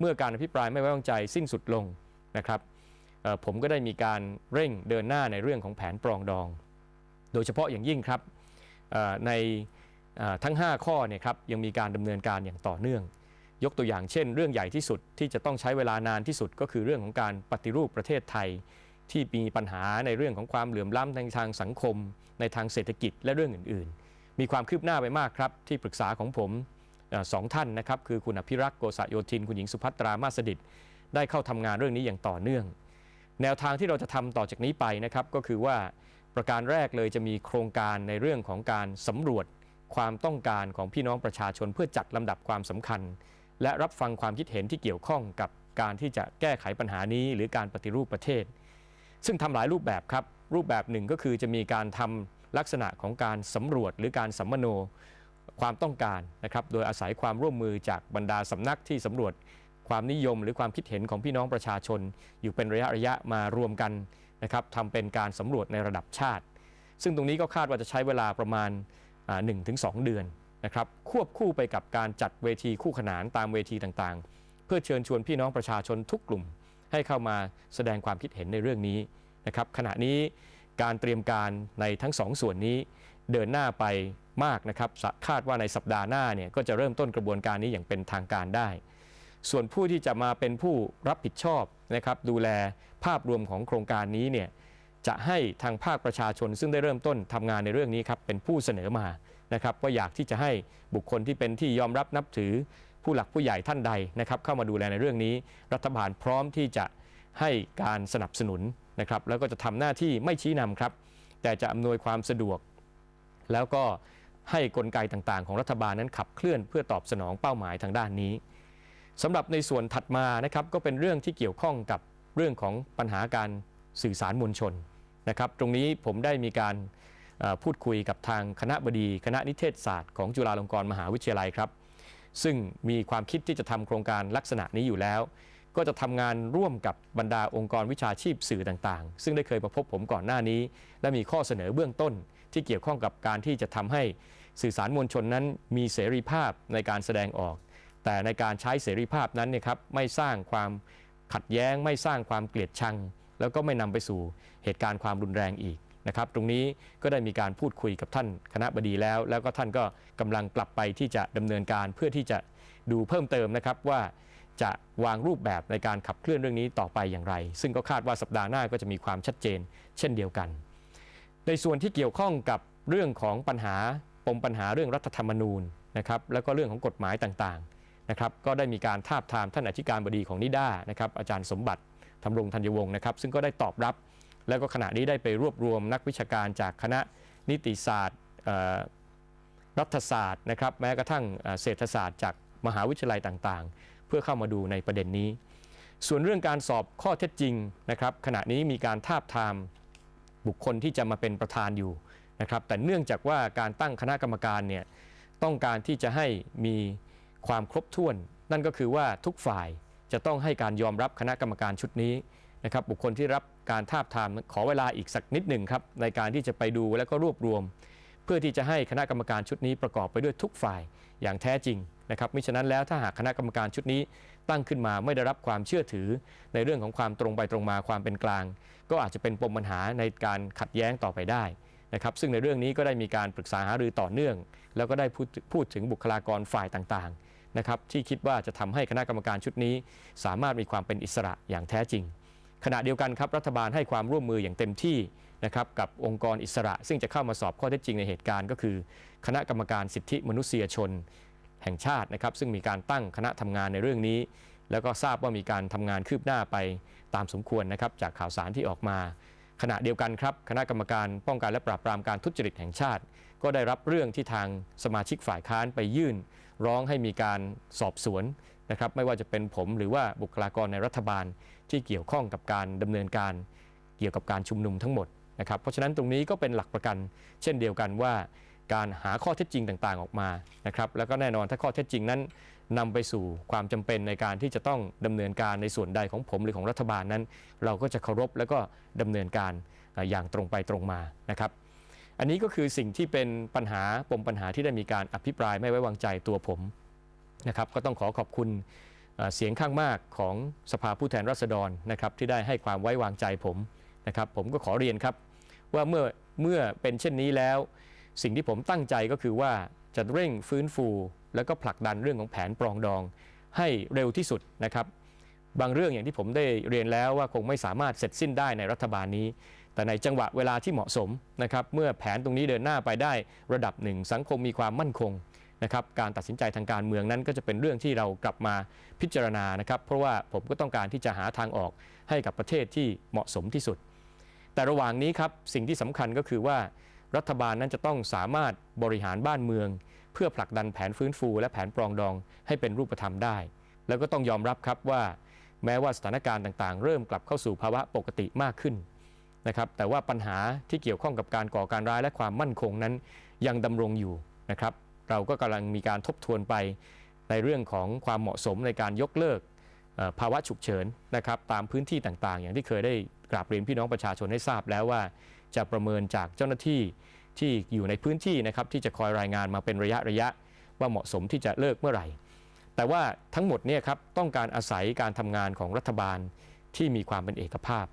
เมื่อการอภิปรายไม่ไว้วางใจสิ้นสุดลงนะครับผมก็ได้มีการเร่งเดินหน้าในเรื่องของแผนปรองดอง โดยเฉพาะอย่างยิ่งครับในทั้ง 5 ข้อเนี่ยครับยังมีการดำเนินการอย่างต่อเนื่อง ยกตัวอย่างเช่น เรื่องใหญ่ที่สุดที่จะต้องใช้เวลานานที่สุดก็คือเรื่องของการปฏิรูปประเทศไทย ที่มีปัญหาในเรื่องของความเหลื่อมล้ำทางทางสังคม ในทางเศรษฐกิจและเรื่องอื่น ๆ มีความคืบหน้าไปมากครับที่ปรึกษาของผม สองท่านนะครับคือคุณอภิรักษ์โกษโยธิน คุณหญิงสุภัตรามาสดิตได้เข้าทำงานเรื่องนี้อย่างต่อเนื่อง แนวทางที่เราจะทำต่อจากนี้ไปนะครับก็คือว่าประการแรกเลยจะมีโครงการในเรื่องของการสำรวจความต้องการของพี่น้องประชาชนเพื่อจัดลำดับความสำคัญ และรับฟังความคิดเห็นที่เกี่ยวข้องกับการที่จะแก้ไขปัญหานี้ หรือการปฏิรูปประเทศ ซึ่งทำหลายรูปแบบครับรูปแบบหนึ่งก็คือจะมีการทำลักษณะของการสำรวจหรือการสัมมโน ความต้องการนะครับโดยอาศัยความร่วมมือจากบรรดาสำนักที่สำรวจความนิยมหรือความคิดเห็นของพี่น้องประชาชน อยู่เป็นระยะระยะมารวมกันนะครับทำเป็นการสำรวจในระดับชาติ ซึ่งตรงนี้ก็คาดว่าจะใช้เวลาประมาณ1นถึงสเดือนนะครับควบคู่ไปกับการจัดเวทีคู่ขนานตามเวทีต่างๆ เพื่อเชิญชวนพี่น้องประชาชนทุกกลุ่ม ให้เข้ามาแสดงความคิดเห็นในเรื่องนี้นะครับขณะนี้การเตรียมการในทั้งสองส่วนนี้เดินหน้าไป มากนะครับคาดว่าในสัปดาห์หน้าเนี่ยก็จะเริ่มต้นกระบวนการนี้อย่างเป็นทางการได้ ส่วนผู้ที่จะมาเป็นผู้รับผิดชอบนะครับดูแลภาพรวมของโครงการนี้เนี่ยจะให้ทางภาคประชาชนซึ่งได้เริ่มต้นทำงานในเรื่องนี้ครับเป็นผู้เสนอมานะครับว่าอยากที่จะให้บุคคลที่เป็นที่ยอมรับนับถือผู้หลักผู้ใหญ่ท่านใดนะครับเข้ามาดูแลในเรื่องนี้ รัฐบาลพร้อมที่จะให้การสนับสนุนนะครับแล้วก็จะทำหน้าที่ไม่ชี้นำครับ แต่จะอำนวยความสะดวก แล้วก็ ให้กลไกต่างๆ ของรัฐบาลนั้นขับเคลื่อนเพื่อตอบสนองเป้าหมายทางด้านนี้สำหรับในส่วนถัดมานะครับก็เป็นเรื่องที่เกี่ยวข้องกับเรื่องของปัญหาการสื่อสารมวลชนนะครับตรงนี้ผมได้มีการพูดคุยกับทางคณะบดี คณะนิเทศศาสตร์ของจุฬาลงกรณ์มหาวิทยาลัยครับ ซึ่งมีความคิดที่จะทำโครงการลักษณะนี้อยู่แล้ว ก็จะทำงานร่วมกับบรรดาองค์กรวิชาชีพสื่อต่างๆ ซึ่งได้เคยมาพบผมก่อนหน้านี้ และมีข้อเสนอเบื้องต้น ที่เกี่ยวข้องกับการที่จะทำให้สื่อสารมวลชนนั้นมีเสรีภาพในการแสดงออก แต่ในการใช้เสรีภาพนั้นเนี่ยครับไม่สร้างความขัดแย้ง ไม่สร้างความเกลียดชัง แล้วก็ไม่นำไปสู่เหตุการณ์ความรุนแรงอีกนะครับตรงนี้ก็ได้มีการพูดคุยกับท่านคณะบดีแล้ว แล้วก็ท่านก็กำลังกลับไปที่จะดำเนินการเพื่อที่จะดูเพิ่มเติมนะครับว่าจะวางรูปแบบในการขับเคลื่อนเรื่องนี้ต่อไปอย่างไร ซึ่งก็คาดว่าสัปดาห์หน้าก็จะมีความชัดเจน เช่นเดียวกัน ในส่วนที่เกี่ยวข้องกับเรื่องของปัญหาปมปัญหาเรื่องรัฐธรรมนูญนะครับแล้วก็เรื่องของกฎหมายต่างๆนะครับก็ได้มีการทาบทามท่านอธิการบดีของนิด้านะครับอาจารย์สมบัติธรรมรงธัญวงศ์นะครับซึ่งก็ได้ตอบรับ แล้วก็ขณะนี้ได้ไปรวบรวมนักวิชาการจากคณะนิติศาสตร์เอ่อรัฐศาสตร์นะครับแม้กระทั่งเอ่อเศรษฐศาสตร์จากมหาวิทยาลัยต่างๆ เพื่อเข้ามาดูในประเด็นนี้ ส่วนเรื่องการสอบข้อเท็จจริงนะครับขณะนี้มีการทาบทาม บุคคลที่จะมาเป็นประธานอยู่นะครับ แต่เนื่องจากว่าการตั้งคณะกรรมการเนี่ยต้องการที่จะให้มีความครบถ้วน นั่นก็คือว่าทุกฝ่ายจะต้องให้การยอมรับคณะกรรมการชุดนี้นะครับ บุคคลที่รับการทาบทามขอเวลาอีกสักนิดหนึ่งครับในการที่จะไปดูและก็รวบรวม เพื่อที่จะให้คณะกรรมการชุดนี้ประกอบไปด้วยทุกฝ่ายอย่างแท้จริง นะครับมิฉะนั้นแล้วถ้าหากคณะกรรมการชุดนี้ตั้งขึ้นมาไม่ได้รับความเชื่อถือในเรื่องของความตรงไปตรงมาความเป็นกลาง ก็อาจจะเป็นปมปัญหาในการขัดแย้งต่อไปได้นะครับซึ่งในเรื่องนี้ก็ได้มีการปรึกษาหารือต่อเนื่อง แล้วก็ได้พูดพูดถึงบุคลากรฝ่ายต่างๆนะครับที่คิดว่าจะทำให้คณะกรรมการชุดนี้ สามารถมีความเป็นอิสระอย่างแท้จริง ขณะเดียวกันครับรัฐบาลให้ความร่วมมืออย่างเต็มที่นะครับกับองค์กรอิสระ ซึ่งจะเข้ามาสอบข้อเท็จจริงในเหตุการณ์ก็คือ คณะกรรมการสิทธิมนุษยชน แห่งชาตินะครับ ซึ่งมีการตั้งคณะทำงานในเรื่องนี้ แล้วก็ทราบว่ามีการทำงานคืบหน้าไปตามสมควรนะครับ จากข่าวสารที่ออกมา ขณะเดียวกันครับ คณะกรรมการป้องกันและปราบปรามการทุจริตแห่งชาติ ก็ได้รับเรื่องที่ทางสมาชิกฝ่ายค้านไปยื่น ร้องให้มีการสอบสวนนะครับไม่ว่าจะเป็นผมหรือว่าบุคลากรในรัฐบาลที่เกี่ยวข้องกับการดำเนินการเกี่ยวกับการชุมนุมทั้งหมดนะครับเพราะฉะนั้นตรงนี้ก็เป็นหลักประกัน เช่นเดียวกันว่า การหาข้อเท็จจริงต่างๆออกมานะครับแล้วก็แน่นอนถ้าข้อเท็จจริงนั้นนำไปสู่ความจำเป็นในการที่จะต้องดำเนินการในส่วนใดของผมหรือของรัฐบาลนั้น เราก็จะเคารพแล้วก็ดำเนินการอย่างตรงไปตรงมานะครับ อันนี้ก็คือสิ่งที่เป็นปัญหาปมปัญหาที่ได้มีการอภิปรายไม่ไว้วางใจตัวผมนะครับก็ต้องขอขอบคุณเอ่อเสียงข้างมากของสภาผู้แทนราษฎรนะครับที่ได้ให้ความไว้วางใจผมนะครับ ผมก็ขอเรียนครับว่าเมื่อเมื่อเป็นเช่นนี้แล้ว สิ่งที่ผมตั้งใจก็คือว่าจะเร่งฟื้นฟู แล้วก็ผลักดันเรื่องของแผนปรองดองให้เร็วที่สุดนะครับ บางเรื่องอย่างที่ผมได้เรียนแล้วว่าคงไม่สามารถเสร็จสิ้นได้ในรัฐบาลนี้ แต่ในจังหวะเวลาที่เหมาะสมนะครับ เมื่อแผนตรงนี้เดินหน้าไปได้ระดับหนึ่ง สังคมมีความมั่นคงนะครับการตัดสินใจทางการเมืองนั้นก็จะเป็นเรื่องที่เรากลับมาพิจารณานะครับ เพราะว่าผมก็ต้องการที่จะหาทางออกให้กับประเทศที่เหมาะสมที่สุด แต่ระหว่างนี้ครับสิ่งที่สำคัญก็คือว่า รัฐบาลนั้นจะต้องสามารถบริหารบ้านเมือง เพื่อผลักดันแผนฟื้นฟู และแผนปรองดองให้เป็นรูปธรรมได้ แล้วก็ต้องยอมรับครับว่า แม้ว่าสถานการณ์ต่างๆ เริ่มกลับเข้าสู่ภาวะปกติมากขึ้นนะครับแต่ว่าปัญหาที่เกี่ยวข้องกับการก่อการร้ายและความมั่นคงนั้นยังดำรงอยู่นะครับ เราก็กำลังมีการทบทวนไปในเรื่องของความเหมาะสมในการยกเลิกภาวะฉุกเฉินนะครับตามพื้นที่ต่างๆ อย่างที่เคยได้กราบเรียนพี่น้องประชาชนให้ทราบแล้วว่า จะประเมินจากเจ้าหน้าที่ที่อยู่ในพื้นที่นะครับที่จะคอยรายงานมาเป็นระยะระยะ ว่าเหมาะสมที่จะเลิกเมื่อไหร่ แต่ว่าทั้งหมดเนี่ยครับต้องการอาศัยการทำงานของรัฐบาลที่มีความเป็นเอกภาพ